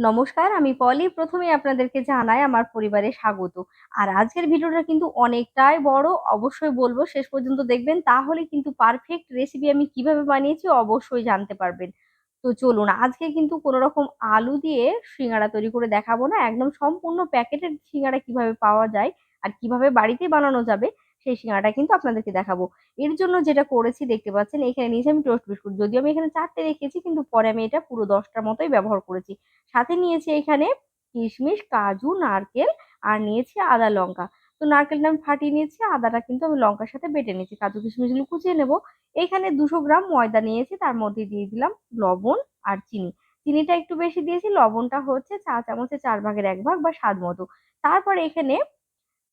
নমস্কার, আমি পলি। প্রথমে আপনাদেরকে জানাই আমার পরিবারে স্বাগত। আর আজকের ভিডিওটা কিন্তু অনেকটাই বড়, অবশ্যই বলব, শেষ পর্যন্ত দেখবেন। তাহলে কিন্তু পারফেক্ট রেসিপি আমি কীভাবে বানিয়েছি অবশ্যই জানতে পারবেন। তো চলুন, আজকে কিন্তু কোনো রকম আলু দিয়ে সিঙ্গাড়া তৈরি করে দেখাবো না। একদম সম্পূর্ণ প্যাকেটের সিঙ্গাড়া কীভাবে পাওয়া যায় আর কীভাবে বাড়িতে বানানো যাবে সেই সিঙ্গাড়াটা কিন্তু আপনাদেরকে দেখাবো। এর জন্য যেটা করেছি, দেখতে পাচ্ছেন, এখানে নিয়েছি আমি টোস্ট বিস্কুট। যদিও আমি এখানে চারটে রেখেছি, কিন্তু পরে আমি এটা পুরো দশটার মতোই ব্যবহার করেছি। সাথে নিয়েছি এখানে কিশমিশ, কাজু, নারকেল আর নিয়েছি আদা লঙ্কা। তো নারকেলটা আমি ফাটিয়ে নিয়েছি, আদাটা কিন্তু আমি লঙ্কার সাথে বেটে নিয়েছি। কাজু, কিশমিশগুলো কুচিয়ে নেব। এখানে দুশো গ্রাম ময়দা নিয়েছি, তার মধ্যে দিয়ে দিলাম লবণ আর চিনি। চিনিটা একটু বেশি দিয়েছি, লবণটা হচ্ছে চা চামচে চার ভাগের এক ভাগ বা স্বাদ মতো। তারপর এখানে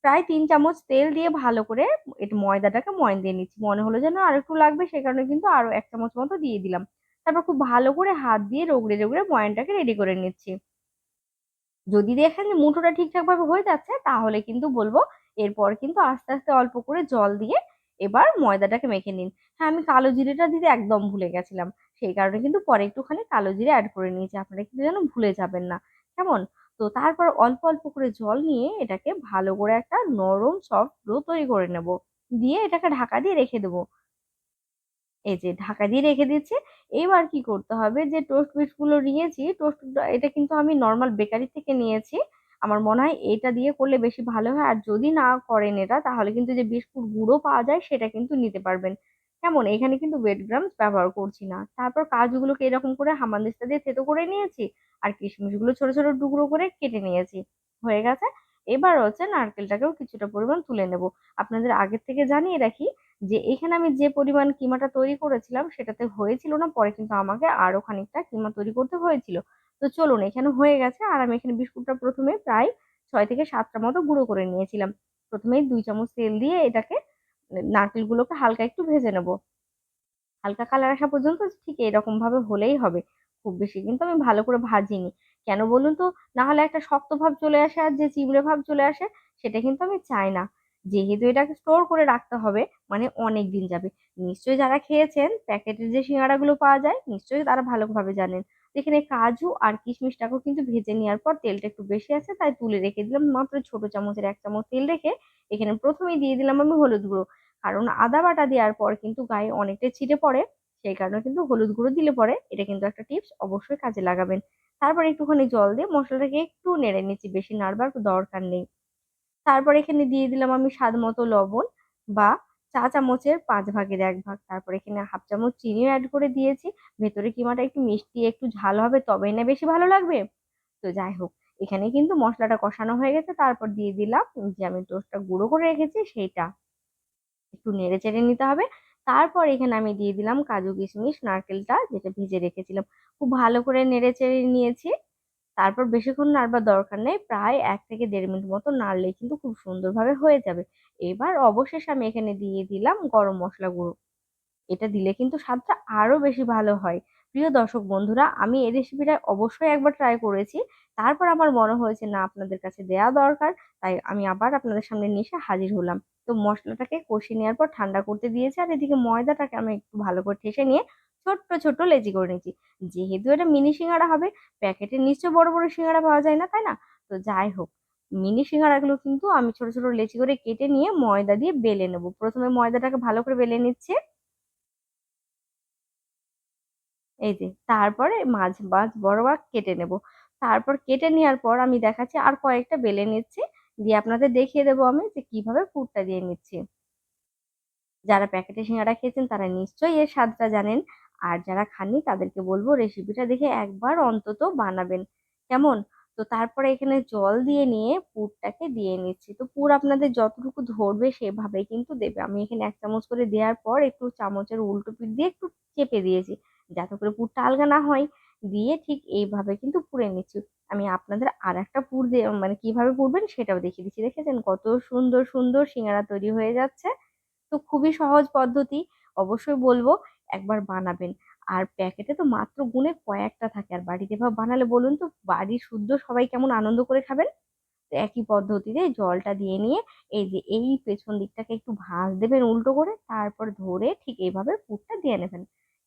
প্রায় তিন চামচ তেল দিয়ে ভালো করে একটু ময়দাটাকে ময়ন দিয়ে নিচ্ছি। মনে হলো যেন আর একটু লাগবে, সে কারণে কিন্তু আরও এক চামচ মতো দিয়ে দিলাম। তারপর খুব ভালো করে হাত দিয়ে রগড়ে রগড়ে ময়নটাকে রেডি করে নিচ্ছি। যদি দেখেন মুঠোটা ঠিকঠাক ভাবে হয়ে যাচ্ছে, তাহলে কিন্তু বলব এরপর কিন্তু আস্তে আস্তে অল্প করে জল দিয়ে এবার ময়দাটাকে মেখে নিন। হ্যাঁ আমি কালো জিরেটা দিতে একদম ভুলে গেছিলাম। সেই কারণে কিন্তু পরে একটুখানি কালো জিরে অ্যাড করে নিয়েছি। আপনারা কিন্তু যেন ভুলে যাবেন না। কেমন? তো তারপর অল্প অল্প করে জল নিয়ে এটাকে ভালো করে একটা নরম সফট ডো তৈরি করে নেব। দিয়ে এটাকে ঢাকা দিয়ে রেখে দেবো। এই যে ঢাকা দিয়ে রেখে দিচ্ছি। এবার কি করতে হবে যে টোস্ট বিস্কুটগুলো নিয়েছি টোস্ট এটা কিন্তু আমি নর্মাল বেকারি থেকে নিয়েছি। আমার মনে হয় এটা দিয়ে করলে বেশি ভালো হয়। আর যদি না করেন এটা, তাহলে কিন্তু যে বিস্কুট গুঁড়ো পাওয়া যায়, সেটা কিন্তু নিতে পারবেন। কেমন এখানে কিন্তু ওয়েট গ্রামস ব্যবহার করছি না। তারপর কাজুগুলোকে এরকম করে হামানদিস্তা দিয়ে থেতো করে নিয়েছি, আর কিশমিশগুলো ছোট ছোট টুকরো করে কেটে নিয়েছি। হয়ে গেছে? এবার হচ্ছে নারকেলটাকেও কিছুটা পরিমাণ তুলে নেব। আপনাদের আগের থেকে জানিয়ে রাখি যে, এখানে আমি যে পরিমাণ কিমাটা তৈরি করেছিলাম সেটাতে হয়েছিল না, পরে কিন্তু আমাকে আরও খানিকটা কিমা তৈরি করতে হয়েছিল। তো চলুন, এখানে হয়ে গেছে, আর আমি এখানে বিস্কুটটা প্রথমে প্রায় ছয় থেকে সাতটা মতো গুঁড়ো করে নিয়েছিলাম। প্রথমেই দুই চামচ তেল দিয়ে এটাকে নারকেলগুলোকে হালকা একটু ভেজে নেব। হালকা কালার আসা পর্যন্ত ঠিক এরকম ভাবে হলেই হবে। খুব বেশি কিন্তু আমি ভালো করে ভাজিনি। কেন বলুন তো? না হলে একটা শক্ত ভাব চলে আসে আর যে চিমড়ে ভাব চলে আসে, সেটা কিন্তু আমি চাই না। যেহেতু এটাকে স্টোর করে রাখতে হবে মানে অনেক দিন যাবে। নিশ্চয়ই যারা খেয়েছেন, প্যাকেটের যে সিঙ্গাড়াগুলো পাওয়া যায়, নিশ্চয়ই তারা ভালোভাবে জানেন। এখানে কাজু আর কিশমিশটাকেও কিন্তু ভেজে নেওয়ার পর তেলটা একটু বেশি আছে, তাই তুলে রেখে দিলাম। মাত্র ছোট চামচের এক চামচ তেল রেখে এখানে প্রথমেই দিয়ে দিলাম আমি হলুদ গুঁড়ো। কারণ আদা বাটা দেওয়ার পর কিন্তু গায়ে অনেকটা ছিটে পড়ে, সেই কারণে কিন্তু হলুদ গুঁড়ো দিলে পরে এটা কিন্তু একটা টিপস অবশ্যই কাজে লাগাবেন। তারপর একটুখানি জল দিয়ে মশলাটাকে একটু নেড়ে নিচ্ছি, বেশি নাড়বার দরকার নেই। তারপর এখানে দিয়ে দিলাম আমি স্বাদ মতো লবণ বা চা চামচের পাঁচ ভাগের এক ভাগ। তারপর এখানে হাফ চামচ চিনিও অ্যাড করে দিয়েছি। ভেতরে কিমাটা একটু মিষ্টি, একটু ঝাল হবে তবেই না বেশি ভালো লাগবে। তো যাই হোক, এখানে কিন্তু মশলাটা কষানো হয়ে গেছে। তারপর দিয়ে দিলাম যে আমি টোস্টটা গুঁড়ো করে রেখেছি সেইটা। একটু নেড়ে চেড়ে নিতে হবে। তারপর এখানে আমি দিয়ে দিলাম কাজু কিশমিশ, নারকেলটা যেটা ভেজে রেখেছিলাম। খুব ভালো করে নেড়ে চেড়ে নিয়েছি। তারপর বেশিক্ষণ নাড়বার দরকার নেই, প্রায় এক থেকে দেড় মিনিট মতো নাড়লেই কিন্তু খুব সুন্দরভাবে হয়ে যাবে। এবার অবশেষে আমি এখানে দিয়ে দিলাম গরম মশলা গুঁড়ো। এটা দিলে কিন্তু স্বাদটা আরও বেশি ভালো হয়। প্রিয় দর্শক বন্ধুরা, আমি এই রেসিপিটা অবশ্যই একবার ট্রাই করেছি। তারপর আমার মনে হয়েছে, না, আপনাদের কাছে দেয়া দরকার। তাই আমি আবার আপনাদের সামনে নিয়ে এসে হাজির হলাম। তো মশলাটাকে কষে নেওয়ার পর ঠান্ডা করতে দিয়েছি। আর এদিকে ময়দাটাকে আমি একটু ভালো করে ঠেসে নিয়ে ছোট্ট ছোট্ট লেচি করে নিয়েছি। যেহেতু এটা মিনি সিঙ্গাড়া হবে প্যাকেটে নিশ্চয় বড় বড় সিঙ্গাড়া পাওয়া যায় না, তাই না? তো যাই হোক, মিনি সিঙ্গাড়াগুলো কিন্তু আমি ছোট ছোট লেচি করে কেটে নিয়ে ময়দা দিয়ে বেলে নেব। প্রথমে ময়দাটাকে ভালো করে বেলে নিচ্ছে। এই যে, তারপরে মাছ মাছ বড় কেটে নেব। তারপর কেটে নেওয়ার পর আমি দেখাচ্ছি আর কয়েকটা বেলে নিচ্ছি। দিয়ে আপনাদের দেখিয়ে দেবো আমি যে কীভাবে পুরটা দিয়ে নিচ্ছি। যারা প্যাকেটে সিঙ্গাড়া খেয়েছেন তারা নিশ্চয়ই এর স্বাদটা জানেন। আর যারা খাননি তাদেরকে বলব রেসিপিটা দেখে একবার অন্তত বানাবেন। কেমন? তো তারপরে এখানে জল দিয়ে নিয়ে পুরটাকে দিয়ে নিচ্ছি। তো পুর আপনাদের যতটুকু ধরবে সেভাবেই কিন্তু দেবে। আমি এখানে এক চামচ করে দেওয়ার পর একটু চামচের উল্টো পিঠ দিয়ে একটু চেপে দিয়েছি, যাতে করে পুরটা আলগা না হয়। দিয়ে ঠিক এইভাবে কিন্তু পুড়ে নিচ্ছি। আমি আপনাদের আর একটা পুর দিয়ে মানে কীভাবে পুরবেন সেটাও দেখিয়ে দিচ্ছি। দেখেছেন কত সুন্দর সুন্দর সিঙ্গারা তৈরি হয়ে যাচ্ছে? তো খুবই সহজ পদ্ধতি, অবশ্যই বলব একবার বানাবেন। আর প্যাকেটে তো মাত্র গুনে কয়েকটা থাকে। আর বাড়িতে ভাবে বানালে বলুন তো, বাড়ির শুদ্ধ সবাই কেমন আনন্দ করে খাবেন? তো একই পদ্ধতিতে জলটা দিয়ে নিয়ে এই যে এই পেছন দিকটাকে একটু ভাঁজ দেবেন উল্টো করে, তারপর ধরে ঠিক এইভাবে পুরটা দিয়ে নেবেন।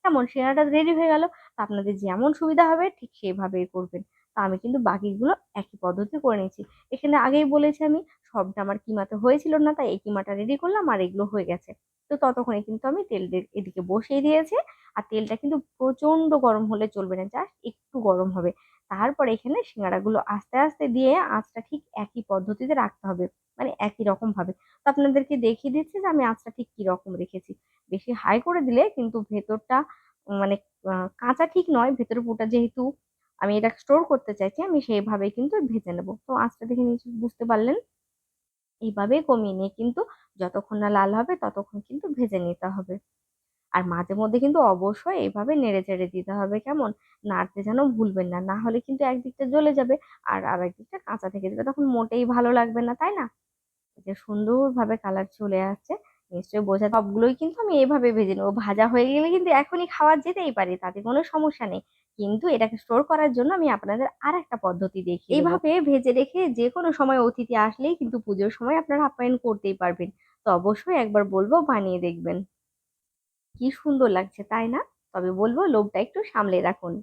কেমন সিঙ্গারাটা রেডি হয়ে গেল আপনাদের যেমন সুবিধা হবে ঠিক সেভাবেই করবেন। তো আমি কিন্তু বাকিগুলো একই পদ্ধতি করে নিয়েছি। এখানে আগেই বলেছি আমি, সবটা আমার কিমাতে হয়েছিল না, তাই এই কিমাটা রেডি করলাম আর এগুলো হয়ে গেছে। তো ততক্ষণে কিন্তু আমি তেল এদিকে বসিয়ে দিয়েছি। আর তেলটা কিন্তু প্রচণ্ড গরম হলে চলবে না জাস্ট একটু গরম হবে। তারপর এখানে সিঙ্গাড়াগুলো আস্তে আস্তে দিয়ে আঁচটা ঠিক একই পদ্ধতিতে রাখতে হবে মানে একই রকম ভাবে তো আপনাদেরকে দেখিয়ে দিচ্ছি যে আমি আঁচটা ঠিক কি রকম রেখেছি। বেশি হাই করে দিলে কিন্তু ভেতরটা মানে কাঁচা ঠিক নয় ভেতরের পুরটা যেহেতু আমি এটা স্টোর করতে চাইছি, আমি সেইভাবে কিন্তু ভেজে নেব। তো আঁচটা দেখে নিশ্চয়ই বুঝতে পারলেন? এইভাবে কমিয়ে নিয়ে কিন্তু যতক্ষণ না লাল হবে ততক্ষণ কিন্তু ভেজে নিতে হবে। আর মাঝে মধ্যে কিন্তু অবশ্যই এইভাবে নেড়ে চেড়ে দিতে হবে কেমন? নাড়তে যেন ভুলবেন না। না হলে কিন্তু একদিকটা জ্বলে যাবে আর আরেক দিকটা কাঁচা থেকে যাবে। তখন মোটেই ভালো লাগবে না, তাই না? যে সুন্দরভাবে কালার চলে আসছে, নিশ্চয়ই বোঝা সবগুলোই কিন্তু আমি এইভাবে ভেজে নেব। ভাজা হয়ে গেলে কিন্তু এখনই খাওয়া যেতেই পারি, তাতে কোনো সমস্যা নেই। কিন্তু এটাকে স্টোর করার জন্য আমি আপনাদের আর একটা পদ্ধতি দেখি এইভাবে ভেজে রেখে যে কোনো সময় অতিথি আসলেই কিন্তু পুজোর সময় আপনারা আপ্যায়ন করতেই পারবেন। তো অবশ্যই একবার বলব বানিয়ে দেখবেন। কি সুন্দর লাগছে, তাই না? তবে বলব লোভটা একটু সামলে রাখুন।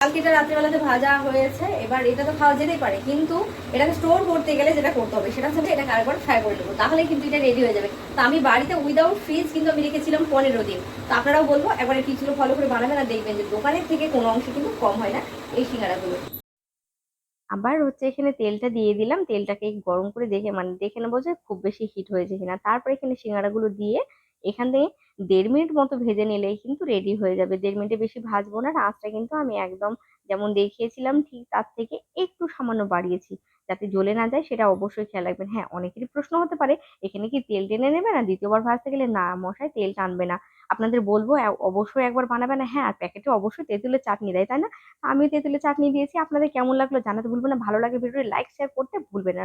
কালকে এটা রাত্রিবেলাতে ভাজা হয়েছে, এবার এটা তো খাওয়া যেতেই পারে, কিন্তু এটাকে স্টোর করতে গেলে যেটা করতে হবে, সেটা হচ্ছে এটাকে আরেকবার ফ্রাই করে নেব, তাহলে কিন্তু এটা রেডি হয়ে যাবে। তো আমি বাড়িতে উইদাউট ফ্রিজ কিন্তু আমি রেখেছিলাম পনেরো দিন। তো আপনারাও বলব, একবার কিছু ফলো করে বানাবেন আর দেখবেন যে দোকানের থেকে কোনো অংশ কিন্তু কম হয় না, এই সিঙ্গারাগুলো। আবার হচ্ছে এখানে তেলটা দিয়ে দিলাম। তেলটাকে গরম করে দেখে মানে দেখে নেব যে খুব বেশি হিট হয়েছে কিনা। তারপর এখানে সিঙ্গারাগুলো দিয়ে এখানে দেড় মিনিট মতো ভেজে নিলেই কিন্তু রেডি হয়ে যাবে। দেড় মিনিটে বেশি ভাজবো না। আঁচটা কিন্তু আমি একদম যেমন দেখিয়েছিলাম ঠিক তার থেকে একটু সামান্য বাড়িয়েছি। যাতে জ্বলে না যায় সেটা অবশ্যই খেয়াল রাখবেন। হ্যাঁ অনেকেরই প্রশ্ন হতে পারে, এখানে কি তেল টেনে নেবে না? দ্বিতীয়বার ভাজতে গেলে না মশায় তেল টানবে না। আপনাদের বলব অবশ্যই একবার বানাবে না হ্যাঁ আর প্যাকেটে অবশ্যই তেঁতুলের চাটনি দেয়, তাই না? আমি তেঁতুলের চাটনি দিয়েছি। আপনাদের কেমন লাগল জানাতে ভুলবেন না। ভালো লাগে ভিডিওটি লাইক, শেয়ার করতে ভুলবেন না।